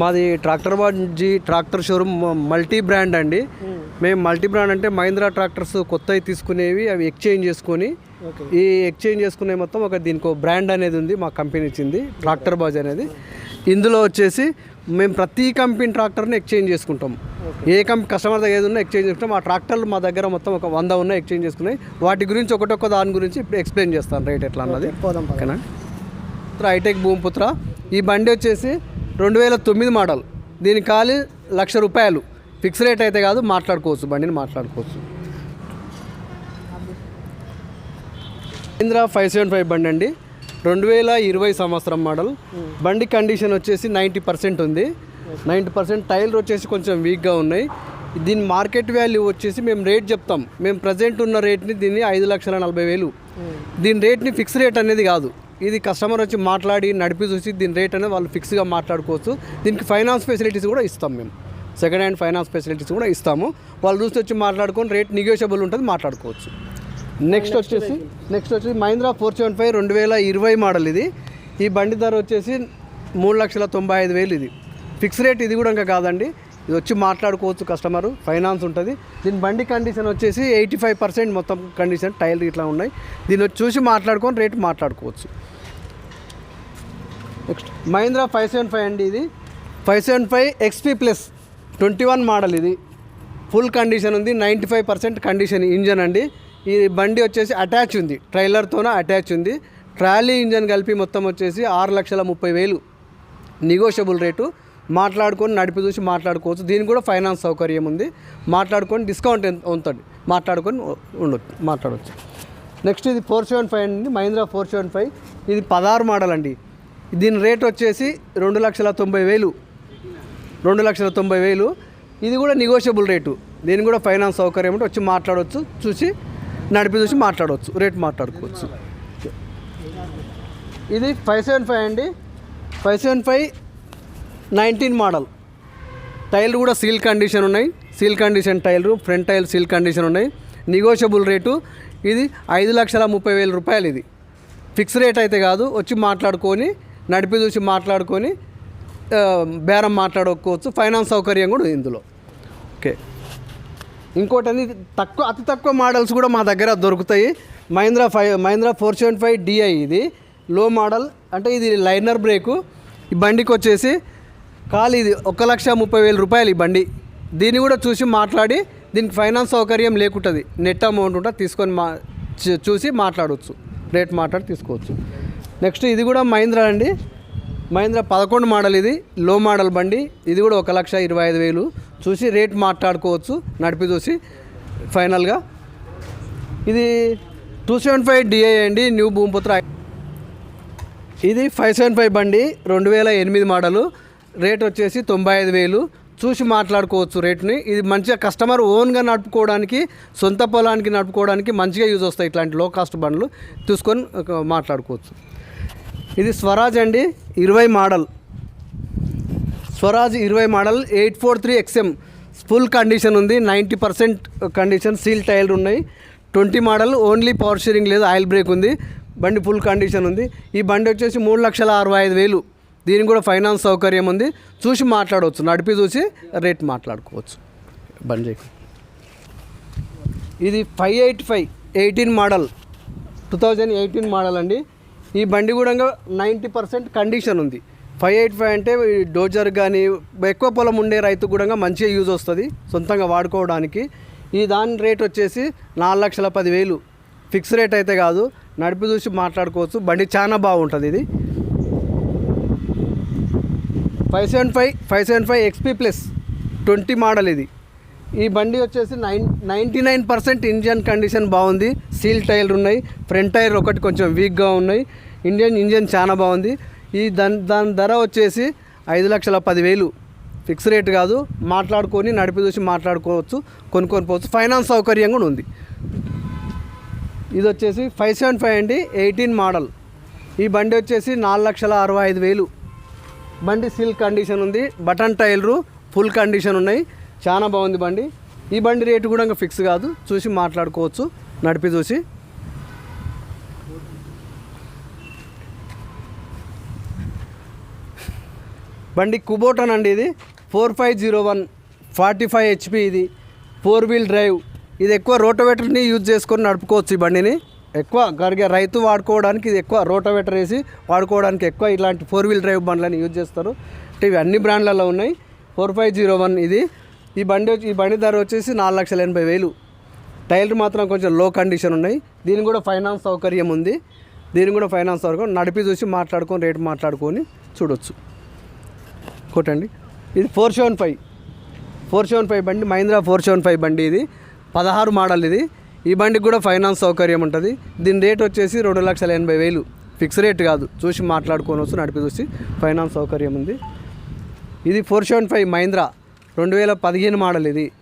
మాది tractor Baji tractor showroom multi brand అండి. మేము మల్టీ బ్రాండ్ అంటే మహీంద్రా ట్రాక్టర్స్ కొత్తవి తీసుకునేవి అవి ఎక్స్చేంజ్ చేసుకొని ఈ ఎక్స్చేంజ్ చేసుకునే మొత్తం ఒక దీనికి బ్రాండ్ అనేది ఉంది మా కంపెనీ ఇచ్చింది ట్రాక్టర్ బాజ్ అనేది. ఇందులో వచ్చేసి మేము ప్రతి కంపెనీ ట్రాక్టర్ని ఎక్స్చేంజ్ చేసుకుంటాం. ఏ కంపెనీ కస్టమర్ దగ్గర ఏది ఉన్నా ఎక్స్చేంజ్ చేసుకుంటాం ఆ ట్రాక్టర్లు మా దగ్గర మొత్తం ఒక వంద ఉన్నాయి ఎక్స్చేంజ్ చేసుకున్నాయి. వాటి గురించి ఒకటొక్క దాని గురించి ఇప్పుడు ఎక్స్ప్లెయిన్ చేస్తాను రేట్ ఎట్లా అన్నది. ఓకేనా? పుత్ర హైటెక్ భూమిపుత్ర. ఈ బండి వచ్చేసి రెండు వేల తొమ్మిది మోడల్. దీని ఖాళీ లక్ష రూపాయలు. ఫిక్స్ రేట్ అయితే కాదు మాట్లాడుకోవచ్చు బండిని మాట్లాడుకోవచ్చు. మహీంద్రా ఫైవ్ సెవెన్ ఫైవ్ బండి అండి. రెండు వేల ఇరవై సంవత్సరం మోడల్. బండి కండిషన్ వచ్చేసి నైంటీ పర్సెంట్ ఉంది. నైంటీ పర్సెంట్ టైర్లు వచ్చేసి కొంచెం వీక్గా ఉన్నాయి. దీని మార్కెట్ వాల్యూ వచ్చేసి మేము రేట్ చెప్తాం. మేము ప్రజెంట్ ఉన్న రేట్ని దీన్ని ఐదు లక్షల నలభై వేలు. దీని రేట్ని ఫిక్స్ రేట్ అనేది కాదు. ఇది కస్టమర్ వచ్చి మాట్లాడి నడిపి చూసి దీని రేట్ అనేది వాళ్ళు ఫిక్స్గా మాట్లాడుకోవచ్చు. దీనికి ఫైనాన్స్ ఫెసిలిటీస్ కూడా ఇస్తాం మేము. సెకండ్ హ్యాండ్ ఫైనాన్స్ ఫెసిలిటీస్ కూడా ఇస్తాము. వాళ్ళు చూసి వచ్చి మాట్లాడుకొని రేట్ నెగోషియబుల్ ఉంటుంది మాట్లాడుకోవచ్చు. నెక్స్ట్ వచ్చేసి నెక్స్ట్ వచ్చేసి మహీంద్రా ఫోర్ సెవెన్ ఫైవ్ రెండు వేల ఇరవై మోడల్ ఇది. ఈ బండి ధర వచ్చేసి మూడు లక్షల తొంభై ఐదు వేలు ఇది. ఫిక్స్ రేట్ ఇది కూడా ఇంకా కాదండి. ఇది వచ్చి మాట్లాడుకోవచ్చు కస్టమరు ఫైనాన్స్ ఉంటుంది. దీని బండి కండిషన్ వచ్చేసి ఎయిటీ ఫైవ్ పర్సెంట్ మొత్తం కండిషన్ టైర్లు ఇట్లా ఉన్నాయి. దీన్ని వచ్చి చూసి మాట్లాడుకొని రేట్ మాట్లాడుకోవచ్చు. Next Mahindra five seven five అండి ఇది. Five seven five XP plus twenty one model ఇది. ఫుల్ కండిషన్ ఉంది ninety five percent condition engine అండి. ఈ బండి వచ్చేసి అటాచ్ ఉంది ట్రైలర్తోనే అటాచ్ ఉంది. ట్రాలీ ఇంజన్ కలిపి మొత్తం వచ్చేసి ఆరు లక్షల ముప్పై వేలు నెగోషియబుల్ రేటు. మాట్లాడుకొని నడిపి చూసి మాట్లాడుకోవచ్చు. దీనికి కూడా ఫైనాన్స్ సౌకర్యం ఉంది. మాట్లాడుకొని డిస్కౌంట్ ఎంత ఉంటుంది. మాట్లాడుకొని ఉండొచ్చు మాట్లాడవచ్చు నెక్స్ట్ ఇది ఫోర్ సెవెన్ ఫైవ్ అండి. Mahindra four seven five. ఇది పదహారు మోడల్ అండి దీని రేట్ వచ్చేసి రెండు లక్షల తొంభై వేలు. రెండు లక్షల తొంభై వేలు. ఇది కూడా నెగోషియబుల్ రేటు. దీని కూడా ఫైనాన్స్ సౌకర్యం ఉంటే వచ్చి మాట్లాడవచ్చు చూసి నడిపి చూసి మాట్లాడవచ్చు రేట్ మాట్లాడుకోవచ్చు. ఇది ఫైవ్ సెవెన్ ఫైవ్ అండి. Five seven five nineteen model. టైర్లు కూడా సీల్ కండిషన్ ఉన్నాయి. సీల్ కండిషన్ టైర్లు ఫ్రంట్ టైర్ సీల్ కండిషన్ ఉన్నాయి. నెగోషియబుల్ రేటు ఇది ఐదు లక్షల ముప్పై వేల రూపాయలు ఇది. ఫిక్స్ రేట్ అయితే కాదు వచ్చి మాట్లాడుకొని నడిపి చూసి మాట్లాడుకొని బేరం మాట్లాడుకోవచ్చు. ఫైనాన్స్ సౌకర్యం కూడా ఇందులో. ఓకే. ఇంకోటి అనేది తక్కువ అతి తక్కువ మోడల్స్ కూడా మా దగ్గర దొరుకుతాయి. Mahindra five Mahindra four seven five DI ఇది. లో మోడల్ అంటే ఇది లైనర్ బ్రేకు. ఈ బండికి వచ్చేసి ఖాళీ ఇది ఒక లక్ష ముప్పై వేల రూపాయలు ఈ బండి. దీన్ని కూడా చూసి మాట్లాడి దీనికి ఫైనాన్స్ సౌకర్యం లేకుంటుంది. నెట్ అమౌంట్ ఉంటే తీసుకొని మా చూసి మాట్లాడవచ్చు రేట్ మాట్లాడి తీసుకోవచ్చు. నెక్స్ట్ ఇది కూడా మహీంద్రా అండి. మహీంద్రా పదకొండు మోడల్ ఇది. లో మోడల్ బండి. ఇది కూడా ఒక లక్ష ఇరవై ఐదు వేలు. చూసి రేట్ మాట్లాడుకోవచ్చు. నడిపి చూసి ఫైనల్గా ఇది టూ సెవెన్ ఫైవ్ డిఐ అండి. న్యూ భూమిపుత్ర. ఇది ఫైవ్ సెవెన్ ఫైవ్ బండి. రెండు వేల ఎనిమిది మోడలు. రేట్ వచ్చేసి తొంభై ఐదు వేలు. చూసి మాట్లాడుకోవచ్చు రేట్ని. ఇది మంచిగా కస్టమర్ ఓన్గా నడుపుకోవడానికి సొంత పొలానికి నడుపుకోవడానికి మంచిగా యూజ్ వస్తాయి ఇట్లాంటి లో కాస్ట్ బండ్లు. తీసుకొని ఒక మాట్లాడుకోవచ్చు. ఇది స్వరాజ్ అండి ఇరవై మోడల్. స్వరాజ్ ఇరవై model eight four three XM full condition ఉంది నైంటీ పర్సెంట్ కండిషన్ సీల్ టైర్లు ఉన్నాయి. Twenty model only power sharing లేదు ఆయిల్ బ్రేక్ ఉంది బండి ఫుల్ కండిషన్ ఉంది. ఈ బండి వచ్చేసి మూడు లక్షల అరవై ఐదు వేలు. దీనికి కూడా ఫైనాన్స్ సౌకర్యం ఉంది. చూసి మాట్లాడవచ్చు. నడిపి చూసి రేట్ మాట్లాడుకోవచ్చు. బండి ఇది five eight five eighteen model. Two thousand eighteen model అండి. ఈ బండి కూడా నైంటీ పర్సెంట్ కండిషన్ ఉంది. ఫైవ్ ఎయిట్ ఫైవ్ అంటే డోజర్ కానీ ఎక్కువ పొలం ఉండే రైతు కూడా మంచిగా యూజ్ వస్తుంది. సొంతంగా వాడుకోవడానికి. ఈ దాని రేట్ వచ్చేసి నాలుగు లక్షల పదివేలు. ఫిక్స్ రేట్ అయితే కాదు. నడిపి చూసి మాట్లాడుకోవచ్చు. బండి చాలా బాగుంటుంది ఇది. Five seven five five seven five XP plus twenty model ఇది. ఈ బండి వచ్చేసి nine ninety nine percent engine condition బాగుంది. సీల్ టైర్లు ఉన్నాయి. ఫ్రంట్ టైర్ ఒకటి కొంచెం వీక్గా ఉన్నాయి. ఇండియన్ ఇంజన్ చాలా బాగుంది. ఈ దాని దాని ధర వచ్చేసి ఐదు లక్షల పదివేలు. ఫిక్స్ రేట్ కాదు. మాట్లాడుకొని నడిపి చూసి మాట్లాడుకోవచ్చు కొనుక్కొని పోవచ్చు. ఫైనాన్స్ సౌకర్యం కూడా ఉంది. ఇది వచ్చేసి ఫైవ్ సెవెన్ ఫైవ్ అండి ఎయిటీన్ మోడల్. ఈ బండి వచ్చేసి నాలుగు లక్షల అరవై ఐదు వేలు. బండి సిల్ కండిషన్ ఉంది బటన్ టైర్లు ఫుల్ కండిషన్ ఉన్నాయి. చాలా బాగుంది బండి. ఈ బండి రేటు కూడా ఇంకా ఫిక్స్ కాదు. చూసి మాట్లాడుకోవచ్చు నడిపి చూసి. బండి కుబోటన్ అండి ఇది. Four five zero one forty five HP ఇది. Four wheel drive. ఇది ఎక్కువ రోటోవేటర్ని యూజ్ చేసుకొని నడుపుకోవచ్చు ఈ బండిని. ఎక్కువ గరిగే రైతు వాడుకోవడానికి ఇది ఎక్కువ రోటోవేటర్ వేసి వాడుకోవడానికి ఎక్కువ ఇలాంటి ఫోర్ వీల్ డ్రైవ్ బండ్లని యూజ్ చేస్తారు. అంటే ఇవి అన్ని బ్రాండ్లలో ఉన్నాయి. ఫోర్ ఫైవ్ జీరో వన్ ఇది. ఈ బండి వచ్చి- ఈ బండి ధర వచ్చేసి నాలుగు లక్షల ఎనభై వేలు. టైర్లు మాత్రం కొంచెం లో కండిషన్ ఉన్నాయి. దీని కూడా ఫైనాన్స్ సౌకర్యం ఉంది. దీని కూడా ఫైనాన్స్ సౌకర్యం. నడిపి చూసి మాట్లాడుకొని రేటు మాట్లాడుకొని చూడొచ్చు. కొట్టండి. ఇది four seven five. Four seven five బండి మహీంద్రా ఫోర్ సెవెన్ ఫైవ్ బండి ఇది. పదహారు మోడల్ ఇది. ఈ బండికి కూడా ఫైనాన్స్ సౌకర్యం ఉంటుంది. దీని రేట్ వచ్చేసి రెండు లక్షల ఎనభై వేలు. ఫిక్స్ రేట్ కాదు. చూసి మాట్లాడుకోవచ్చు నడిపి చూసి ఫైనాన్స్ సౌకర్యం ఉంది. ఇది ఫోర్ సెవెన్ ఫైవ్ మహీంద్రా. రెండు వేల పదిహేను మోడల్ ఇది.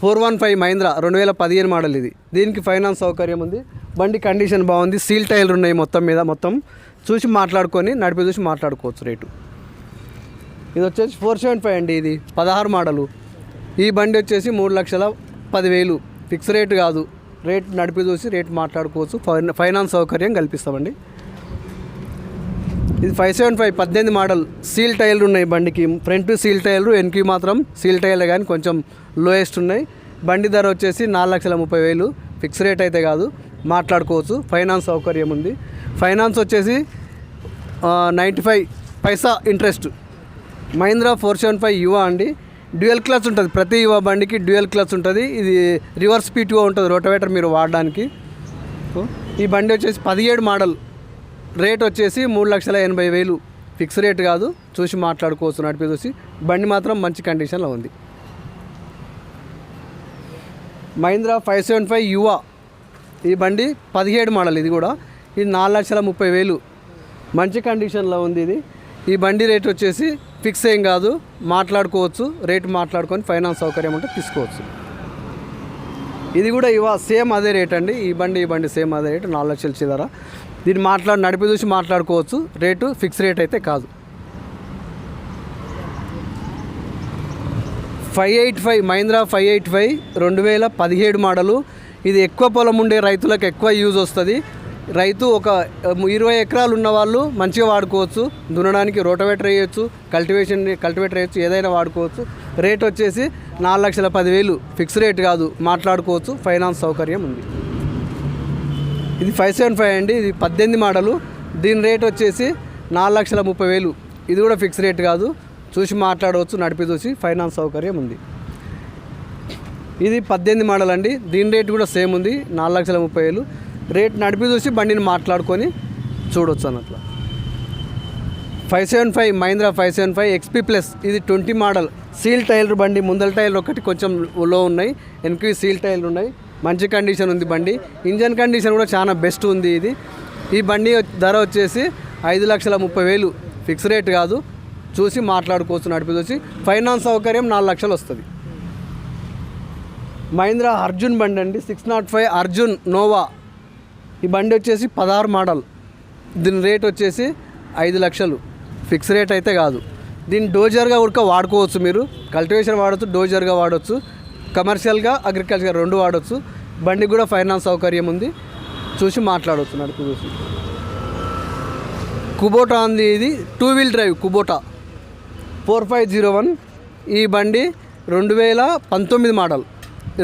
Four one five Mahindra. రెండు వేల పదిహేను మోడల్ ఇది. దీనికి ఫైనాన్స్ సౌకర్యం ఉంది. బండి కండిషన్ బాగుంది. సీల్ టైర్లు ఉన్నాయి మొత్తం మీద మొత్తం. చూసి మాట్లాడుకొని నడిపి చూసి మాట్లాడుకోవచ్చు రేటు. ఇది వచ్చేసి ఫోర్ సెవెన్ ఫైవ్ అండి ఇది. పదహారు మోడలు. ఈ బండి వచ్చేసి మూడు లక్షల పదివేలు. ఫిక్స్ రేట్ కాదు. రేట్ నడిపి చూసి రేట్ మాట్లాడుకోవచ్చు. ఫైనాన్స్ సౌకర్యం కల్పిస్తామండి. ఇది ఫైవ్ సెవెన్ ఫైవ్ పద్దెనిమిది మోడల్. సీల్ టైర్లు ఉన్నాయి బండికి. ఫ్రంట్ సీల్ టైర్లు వెనక్కి మాత్రం సీల్ టైర్లు కానీ కొంచెం లోయెస్ట్ ఉన్నాయి. బండి ధర వచ్చేసి నాలుగు లక్షల ముప్పై వేలు. ఫిక్స్ రేట్ అయితే కాదు. మాట్లాడుకోవచ్చు. ఫైనాన్స్ సౌకర్యం ఉంది. ఫైనాన్స్ వచ్చేసి నైంటీ ఫైవ్ పైసా interest. Mahindra four seven five Yuva అండి. డ్యూయల్ క్లచ్ ఉంటుంది. ప్రతి బండికి డ్యూయల్ క్లచ్ ఉంటుంది. ఇది రివర్స్ పీటీఓ ఉంటుంది. రోటవేటర్ మీరు వాడడానికి. ఈ బండి వచ్చేసి పదిహేడు మోడల్. రేట్ వచ్చేసి మూడు లక్షల ఎనభై వేలు. ఫిక్స్ రేట్ కాదు. చూసి మాట్లాడుకోవచ్చు నడిపి చూసి. బండి మాత్రం మంచి కండిషన్లో ఉంది. Mahindra five seven five Yuva. ఈ బండి పదిహేడు మోడల్ ఇది కూడా. ఇది నాలుగు లక్షల ముప్పై వేలు. మంచి కండిషన్లో ఉంది ఇది. ఈ బండి రేట్ వచ్చేసి ఫిక్స్ ఏం కాదు మాట్లాడుకోవచ్చు రేటు మాట్లాడుకొని ఫైనాన్స్ సౌకర్యం ఉంటే తీసుకోవచ్చు. ఇది కూడా ఇవా సేమ్ అదే రేట్ అండి. ఈ బండి ఈ బండి సేమ్ అదే రేట్ నాలుగు లక్షల చిల్లర. దీన్ని మాట్లాడి నడిపి చూసి మాట్లాడుకోవచ్చు. రేటు ఫిక్స్ రేట్ అయితే కాదు. Five eight five Mahindra five eight five రెండు వేల పదిహేడు మోడలు. ఇది ఎక్కువ పొలం ఉండే రైతులకు ఎక్కువ యూజ్ వస్తుంది. రైతు ఒక ఇరవై ఎకరాలు ఉన్న వాళ్ళు మంచిగా వాడుకోవచ్చు దున్నడానికి రోటవేటర్ వేయచ్చు కల్టివేషన్ కల్టివేటర్ వేయచ్చు ఏదైనా వాడుకోవచ్చు. రేట్ వచ్చేసి నాలుగు లక్షల పదివేలు ఫిక్స్ రేట్ కాదు మాట్లాడుకోవచ్చు ఫైనాన్స్ సౌకర్యం ఉంది. ఇది ఫైవ్ సెవెన్ ఫైవ్ అండి ఇది పద్దెనిమిది మోడలు. దీని రేట్ వచ్చేసి నాలుగు లక్షల ముప్పై వేలు. ఇది కూడా ఫిక్స్ రేట్ కాదు చూసి మాట్లాడవచ్చు నడిపి చూసి ఫైనాన్స్ సౌకర్యం ఉంది. ఇది పద్దెనిమిది మోడల్ అండి దీని రేట్ కూడా సేమ్ ఉంది నాలుగు లక్షల ముప్పై వేలు. రేట్ నడిపి చూసి బండిని మాట్లాడుకొని చూడొచ్చు అన్నట్లు. Five seven five Mahindra five seven five XP plus ఇది ట్వంటీ మోడల్. సీల్ టైర్ బండి ముందల టైర్ ఒకటి కొంచెం లో ఉన్నాయి. వెనక్కి సీల్ టైర్లు ఉన్నాయి. మంచి కండిషన్ ఉంది బండి. ఇంజన్ కండిషన్ కూడా చాలా బెస్ట్ ఉంది ఇది. ఈ బండి ధర వచ్చేసి ఐదు లక్షల ముప్పై వేలు. ఫిక్స్ రేట్ కాదు. చూసి మాట్లాడుకోవచ్చు నడిపి చూసి. ఫైనాన్స్ సౌకర్యం నాలుగు లక్షలు వస్తుంది. మహీంద్రా అర్జున్ బండి అండి. Six nought five Arjun Nova. ఈ బండి వచ్చేసి పదహారు మోడల్. దీని రేట్ వచ్చేసి ఐదు లక్షలు. ఫిక్స్ రేట్ అయితే కాదు. దీన్ని డోజర్గా ఉడక వాడుకోవచ్చు మీరు. కల్టివేషన్ వాడచ్చు డోజర్గా వాడచ్చు. కమర్షియల్గా అగ్రికల్చర్ రెండు వాడచ్చు. బండికి కూడా ఫైనాన్స్ సౌకర్యం ఉంది. చూసి మాట్లాడవచ్చు నడుపు చూసి కుబోటా అంది ఇది. Two wheel drive Kubota. Four five zero one. ఈ బండి రెండు వేల పంతొమ్మిది మోడల్.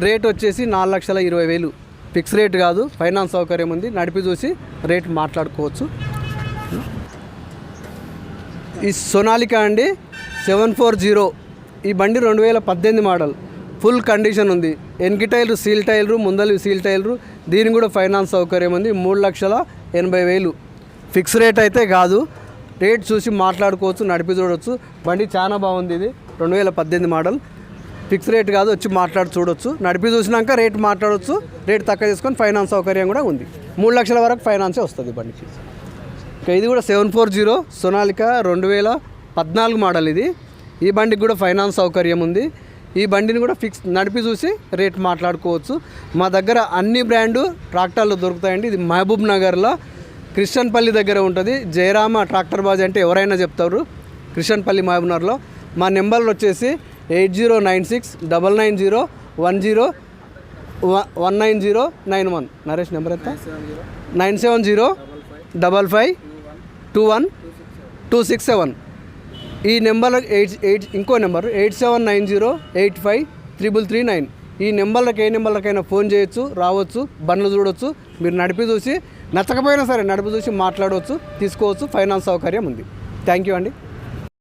రేట్ వచ్చేసి నాలుగు లక్షల ఇరవై వేలు. ఫిక్స్ రేట్ కాదు ఫైనాన్స్ సౌకర్యం ఉంది నడిపి చూసి రేట్ మాట్లాడుకోవచ్చు. ఈ సొనాలిక అండి సెవెన్ ఫోర్ జీరో. ఈ బండి రెండు వేల పద్దెనిమిది మోడల్. ఫుల్ కండిషన్ ఉంది. ఎన్కి టైర్లు సీల్ టైర్లు ముందలి సీల్ టైర్లు దీని కూడా ఫైనాన్స్ సౌకర్యం ఉంది. మూడు లక్షల ఎనభై వేలు. ఫిక్స్ రేట్ అయితే కాదు. రేట్ చూసి మాట్లాడుకోవచ్చు నడిపి చూడవచ్చు బండి చాలా బాగుంది ఇది. రెండు వేల పద్దెనిమిది మోడల్. ఫిక్స్ రేట్ కాదు వచ్చి మాట్లాడి చూడొచ్చు. నడిపి చూసినాక రేట్ మాట్లాడవచ్చు రేట్ తక్కువ చేసుకొని ఫైనాన్స్ సౌకర్యం కూడా ఉంది. మూడు లక్షల వరకు ఫైనాన్సే వస్తుంది బండికి ఇంకా ఇది కూడా సెవెన్ ఫోర్ జీరో సొనాలిక రెండు వేల పద్నాలుగు మోడల్ ఇది. ఈ బండికి కూడా ఫైనాన్స్ సౌకర్యం ఉంది. ఈ బండిని కూడా ఫిక్స్ నడిపి చూసి రేట్ మాట్లాడుకోవచ్చు. మా దగ్గర అన్ని బ్రాండు ట్రాక్టర్లు దొరుకుతాయండి. ఇది మహబూబ్ నగర్లో క్రిస్టియన్పల్లి దగ్గర ఉంటుంది. జయరామ ట్రాక్టర్ బాజ్ అంటే ఎవరైనా చెప్తారు. క్రిస్టియన్పల్లి మహబూబ్ నగర్లో మా నెంబర్లు వచ్చేసి eight zero nine six double nine zero one zero one nine zero nine one. Naresh number ఎంత nine seven zero double five two one two six seven. ఈ నెంబర్ ఎయిట్ ఎయిట్ ఇంకో number eight seven nine zero eight five triple three nine. ఈ నెంబర్లకు ఏ నెంబర్లకైనా phone చేయొచ్చు రావచ్చు బండ్లు చూడొచ్చు మీరు నడిపి చూసి నచ్చకపోయినా సరే నడిపి చూసి మాట్లాడవచ్చు తీసుకోవచ్చు ఫైనాన్స్ సౌకర్యం ఉంది. థ్యాంక్ యూ అండి.